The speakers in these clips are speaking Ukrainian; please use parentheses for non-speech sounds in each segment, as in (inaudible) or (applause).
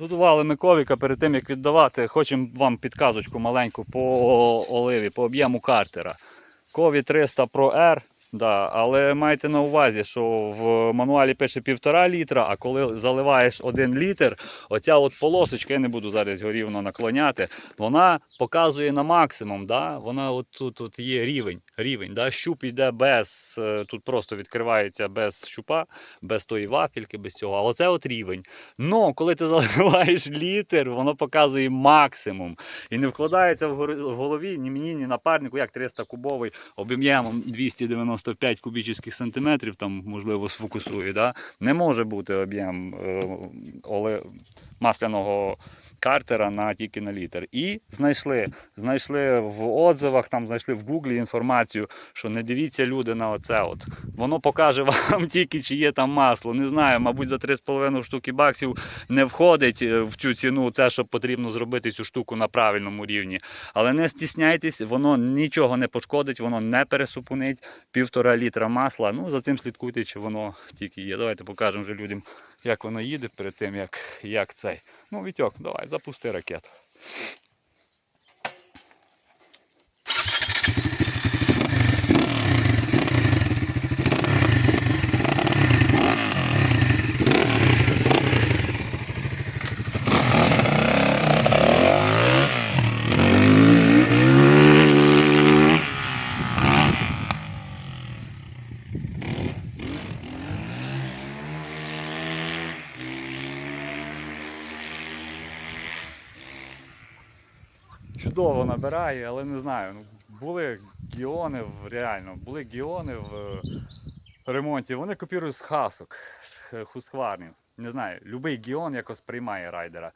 Готували ми ковіка перед тим, як віддавати. Хочемо вам підказочку маленьку по оливі, по об'єму картера. Кові 300 Pro R, да, але майте на увазі, що в мануалі пише 1,5 літра, а коли заливаєш 1 літр, оця от полосочка, я не буду зараз його рівно наклоняти, вона показує на максимум. Да? Вона от тут от є рівень. рівень да? Щуп йде без, е, тут просто відкривається без щупа, без тої вафельки, без цього. А оце от рівень. Ну, коли ти заливаєш літр, воно показує максимум. І не вкладається в голові ні мені, ні напарнику, як 300 кубовий об'ємом 295 кубічних сантиметрів, там, можливо, сфокусує. Да? Не може бути об'єм е, масляного картера на тільки на літр. І знайшли, знайшли в отзивах, там знайшли в Гуглі інформацію, що не дивіться люди на оце. От. Воно покаже (laughs) вам тільки, чи є там масло. Не знаю, мабуть, за 3,5 штуки баксів не входить е, в цю ціну це, що потрібно зробити цю штуку на правильному рівні. Але не стісняйтесь, воно нічого не пошкодить, воно не пересупунить. Півтора літра масла. Ну, за цим слідкуйте, чи воно тільки є. Давайте покажемо вже людям, як воно їде перед тим, як, як цей. Ну, Вітьок, давай, запусти ракету. Чудово набирає, але не знаю. Ну, були гіони в реально, були гіони в е, ремонті. Вони копірують з хасок, з хускварнів. Не знаю, будь-який гіон якось приймає райдера.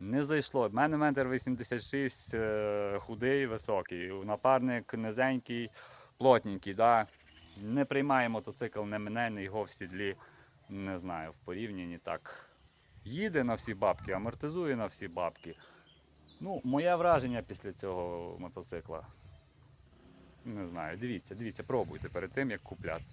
Не зайшло. В мене метр 86 е, худий, високий. Напарник низенький, плотненький. Да? Не приймає мотоцикл, не мене, не його в сідлі. Не знаю, в порівнянні так. Їде на всі бабки, амортизує на всі бабки. Ну, моє враження після цього мотоцикла. Не знаю, дивіться, дивіться, пробуйте перед тим, як купляти.